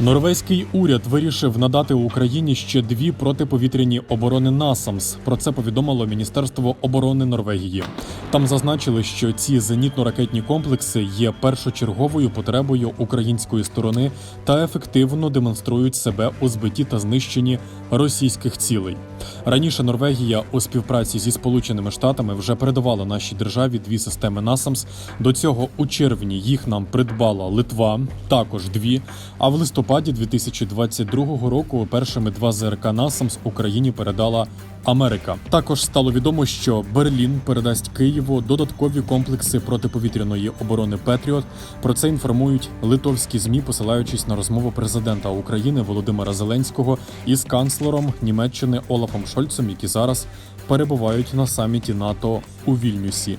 Норвезький уряд вирішив надати Україні ще дві протиповітряні оборони НАСАМС. Про це повідомило Міністерство оборони Норвегії. Там зазначили, що ці зенітно-ракетні комплекси є першочерговою потребою української сторони та ефективно демонструють себе у збитті та знищенні російських цілей. Раніше Норвегія у співпраці зі Сполученими Штатами вже передавала нашій державі дві системи НАСАМС. До цього у червні їх нам придбала Литва, також дві. А в листопаді 2022 року першими два ЗРК NASAMS Україні передала Америка. Також стало відомо, що Берлін передасть Києву додаткові комплекси протиповітряної оборони Петріот. Про це інформують литовські змі, посилаючись на розмову президента України Володимира Зеленського із канцлером Німеччини Олафом Шольцем, які зараз перебувають на саміті НАТО у Вільнюсі.